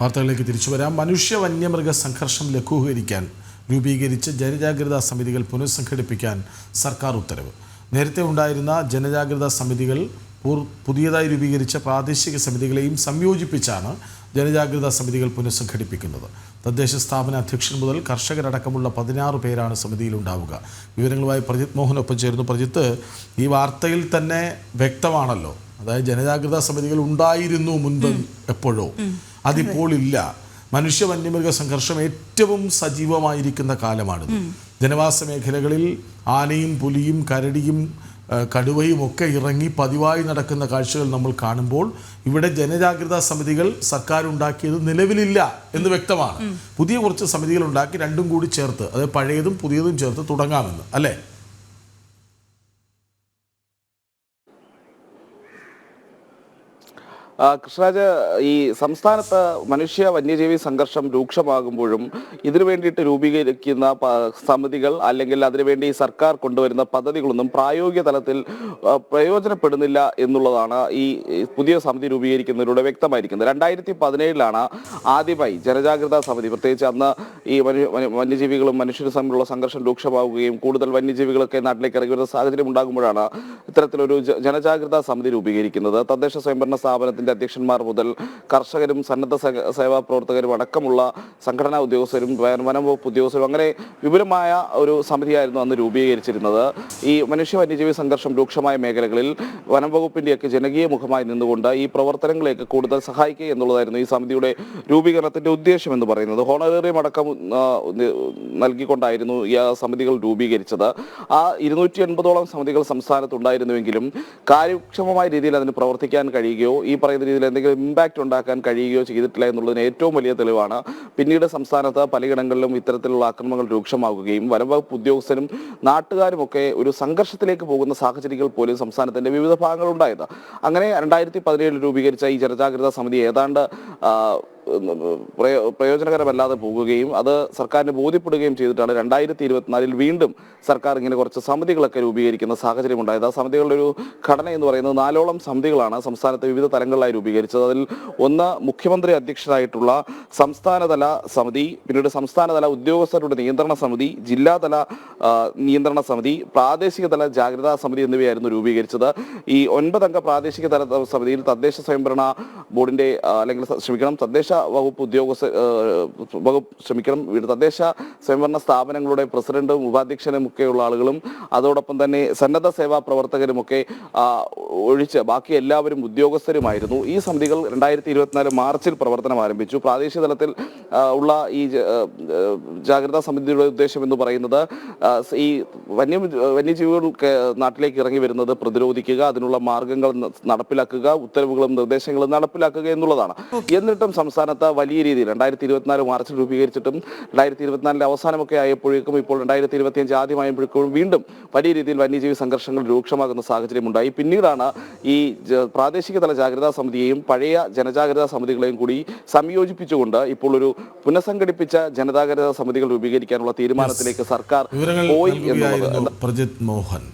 വാർത്തകളിലേക്ക് തിരിച്ചു വരാം. മനുഷ്യ വന്യമൃഗ സംഘർഷം ലഘൂകരിക്കാൻ രൂപീകരിച്ച ജനജാഗ്രതാ സമിതികൾ പുനഃസംഘടിപ്പിക്കാൻ സർക്കാർ ഉത്തരവ്. നേരത്തെ ഉണ്ടായിരുന്ന ജനജാഗ്രതാ സമിതികൾ പുതിയതായി രൂപീകരിച്ച പ്രാദേശിക സമിതികളെയും സംയോജിപ്പിച്ചാണ് ജനജാഗ്രതാ സമിതികൾ പുനഃസംഘടിപ്പിക്കുന്നത്. തദ്ദേശ സ്ഥാപന അധ്യക്ഷൻ മുതൽ കർഷകരടക്കമുള്ള പതിനാറ് പേരാണ് സമിതിയിൽ ഉണ്ടാവുക. വിവരങ്ങളുമായി പ്രജിത് മോഹനൊപ്പം ചേരുന്നു. പ്രജിത്ത് ഈ വാർത്തയിൽ തന്നെ വ്യക്തമാണല്ലോ. അതായത് ജനജാഗ്രതാ സമിതികൾ ഉണ്ടായിരുന്നു മുൻപ് എപ്പോഴോ. അതിപ്പോൾ ഇല്ല. മനുഷ്യ വന്യമൃഗ സംഘർഷം ഏറ്റവും സജീവമായിരിക്കുന്ന കാലമാണ് ജനവാസ മേഖലകളിൽ ആനയും പുലിയും കരടിയും കടുവയും ഒക്കെ ഇറങ്ങി പതിവായി നടക്കുന്ന കാഴ്ചകൾ നമ്മൾ കാണുമ്പോൾ ഇവിടെ ജനജാഗ്രതാ സമിതികൾ സർക്കാർ ഉണ്ടാക്കിയത് നിലവിലില്ല എന്ന് വ്യക്തമാണ്. പുതിയ കുറച്ച് സമിതികൾ ഉണ്ടാക്കി രണ്ടും കൂടി ചേർത്ത് അതായത് പഴയതും പുതിയതും ചേർത്ത് തുടങ്ങാമെന്ന്. അല്ലേ? കൃഷ്ണരാജ് ഈ സംസ്ഥാനത്ത് മനുഷ്യ വന്യജീവി സംഘർഷം രൂക്ഷമാകുമ്പോഴും ഇതിനു വേണ്ടിയിട്ട് രൂപീകരിക്കുന്ന സമിതികൾ അല്ലെങ്കിൽ അതിനുവേണ്ടി സർക്കാർ കൊണ്ടുവരുന്ന പദ്ധതികളൊന്നും പ്രായോഗിക തലത്തിൽ പ്രയോജനപ്പെടുന്നില്ല എന്നുള്ളതാണ് ഈ പുതിയ സമിതി രൂപീകരിക്കുന്നതിലൂടെ വ്യക്തമായിരിക്കുന്നത്. രണ്ടായിരത്തി പതിനേഴിലാണ് ആദ്യമായി ജനജാഗ്രതാ സമിതി പ്രത്യേകിച്ച് അന്ന് ഈ വന്യ- വന്യ- വന്യജീവികളും മനുഷ്യരും തമ്മിലുള്ള സംഘർഷം രൂക്ഷമാവുകയും കൂടുതൽ വന്യജീവികളൊക്കെ നാട്ടിലേക്ക് ഇറങ്ങി വരുന്ന സാഹചര്യം ഉണ്ടാകുമ്പോഴാണ് ഇത്തരത്തിലൊരു ജനജാഗ്രതാ സമിതി രൂപീകരിക്കുന്നത്. തദ്ദേശ സ്വയംഭരണ സ്ഥാപനത്തിന്റെ അധ്യക്ഷന്മാർ മുതൽ കർഷകരും സന്നദ്ധ സേവ- പ്രവർത്തകരും അടക്കമുള്ള സംഘടനാ ഉദ്യോഗസ്ഥരും വന- വകുപ്പ് ഉദ്യോഗസ്ഥരും അങ്ങനെ വിപുലമായ ഒരു സമിതിയായിരുന്നു അന്ന് രൂപീകരിച്ചിരുന്നത്. ഈ മനുഷ്യ വന്യജീവി സംഘർഷം രൂക്ഷമായ മേഖലകളിൽ വനം വകുപ്പിന്റെയൊക്കെ ജനകീയ മുഖമായി നിന്നുകൊണ്ട് ഈ പ്രവർത്തനങ്ങളെയൊക്കെ കൂടുതൽ സഹായിക്കുക എന്നുള്ളതായിരുന്നു ഈ സമിതിയുടെ രൂപീകരണത്തിന്റെ ഉദ്ദേശം എന്ന് പറയുന്നത്. ഹോണറേറിയം അടക്കം നൽകിക്കൊണ്ടായിരുന്നു ഈ സമിതികൾ രൂപീകരിച്ചത്. ആ ഇരുന്നൂറ്റി എൺപതോളം സമിതികൾ സംസ്ഥാനത്തുണ്ടായിരുന്നുവെങ്കിലും കാര്യക്ഷമമായ രീതിയിൽ അതിന് പ്രവർത്തിക്കാൻ കഴിയുകയോ ഈ പറയുന്ന രീതിയിൽ എന്തെങ്കിലും ഇമ്പാക്റ്റ് ഉണ്ടാക്കാൻ കഴിയുകയോ ചെയ്തിട്ടില്ല എന്നുള്ളതിന് ഏറ്റവും വലിയ തെളിവാണ്. പിന്നീട് സംസ്ഥാനത്ത് പലയിടങ്ങളിലും ഇത്തരത്തിലുള്ള ആക്രമണങ്ങൾ രൂക്ഷമാകുകയും വനംവകുപ്പ് ഉദ്യോഗസ്ഥരും നാട്ടുകാരുമൊക്കെ ഒരു സംഘർഷത്തിലേക്ക് പോകുന്ന സാഹചര്യങ്ങൾ പോലും സംസ്ഥാനത്തിന്റെ വിവിധ ഭാഗങ്ങളുണ്ടായത് അങ്ങനെ രണ്ടായിരത്തി പതിനേഴിൽ രൂപീകരിച്ച ഈ ജനജാഗ്രതാ സമിതി ഏതാണ്ട് പ്രയോജനകരമല്ലാതെ പോകുകയും അത് സർക്കാരിന് ബോധ്യപ്പെടുകയും ചെയ്തിട്ടാണ് രണ്ടായിരത്തി ഇരുപത്തിനാലിൽ വീണ്ടും സർക്കാർ ഇങ്ങനെ കുറച്ച് സമിതികളൊക്കെ രൂപീകരിക്കുന്ന സാഹചര്യം ഉണ്ടായത്. ആ സമിതികളുടെ ഒരു ഘടന എന്ന് പറയുന്നത് നാലോളം സമിതികളാണ് സംസ്ഥാനത്തെ വിവിധ തലങ്ങളിലായി രൂപീകരിച്ചത്. അതിൽ ഒന്ന് മുഖ്യമന്ത്രി അധ്യക്ഷനായിട്ടുള്ള സംസ്ഥാനതല സമിതി പിന്നീട് സംസ്ഥാനതല ഉദ്യോഗസ്ഥരുടെ നിയന്ത്രണ സമിതി ജില്ലാതല നിയന്ത്രണ സമിതി പ്രാദേശിക തല ജാഗ്രതാ സമിതി എന്നിവയായിരുന്നു രൂപീകരിച്ചത്. ഈ ഒൻപതംഗ പ്രാദേശിക തല സമിതിയിൽ തദ്ദേശ സ്വയംഭരണ ബോർഡിന്റെ അല്ലെങ്കിൽ ക്ഷമിക്കണം തദ്ദേശ വകുപ്പ് ഉദ്യോഗസ്ഥ വകുപ്പ് ക്ഷമിക്കണം തദ്ദേശ സ്വയംഭരണ സ്ഥാപനങ്ങളുടെ പ്രസിഡന്റും ഉപാധ്യക്ഷനും ഒക്കെയുള്ള ആളുകളും അതോടൊപ്പം തന്നെ സന്നദ്ധ സേവാ പ്രവർത്തകരുമൊക്കെ ഒഴിച്ച് ബാക്കി എല്ലാവരും ഉദ്യോഗസ്ഥരുമായിരുന്നു. ഈ സമിതികൾ രണ്ടായിരത്തി ഇരുപത്തിനാല് മാർച്ചിൽ പ്രവർത്തനം ആരംഭിച്ചു. പ്രാദേശിക തലത്തിൽ ഉള്ള ഈ ജാഗ്രതാ സമിതിയുടെ ഉദ്ദേശം എന്ന് പറയുന്നത് ഈ വന്യ വന്യജീവികൾ നാട്ടിലേക്ക് ഇറങ്ങി വരുന്നത് പ്രതിരോധിക്കുക അതിനുള്ള മാർഗങ്ങൾ നടപ്പിലാക്കുക ഉത്തരവുകളും നിർദ്ദേശങ്ങളും നടപ്പിലാക്കുക എന്നുള്ളതാണ്. എന്നിട്ടും സംസ്ഥാനത്ത് വലിയ രീതിയിൽ രണ്ടായിരത്തി ഇരുപത്തിനാല് മാർച്ചിൽ രൂപീകരിച്ചിട്ടും രണ്ടായിരത്തി ഇരുപത്തിനാലിന്റെ അവസാനമൊക്കെ ആയപ്പോഴേക്കും ഇപ്പോൾ രണ്ടായിരത്തി ഇരുപത്തിയഞ്ച് ആദ്യമായപ്പോഴേക്കും വീണ്ടും വലിയ രീതിയിൽ വന്യജീവി സംഘർഷങ്ങൾ രൂക്ഷമാകുന്ന സാഹചര്യം ഉണ്ടായി പിന്നീടാണ് ഈ പ്രാദേശിക തല ജാഗ്രതാ സമിതിയെയും പഴയ ജനജാഗ്രതാ സമിതികളെയും കൂടി സംയോജിപ്പിച്ചുകൊണ്ട് ഇപ്പോൾ ഒരു പുനഃസംഘടിപ്പിച്ച ജനജാഗ്രതാ സമിതികൾ രൂപീകരിക്കാനുള്ള തീരുമാനത്തിലേക്ക് സർക്കാർ പോയി എന്നുള്ളത് പ്രജിത് മോഹൻ.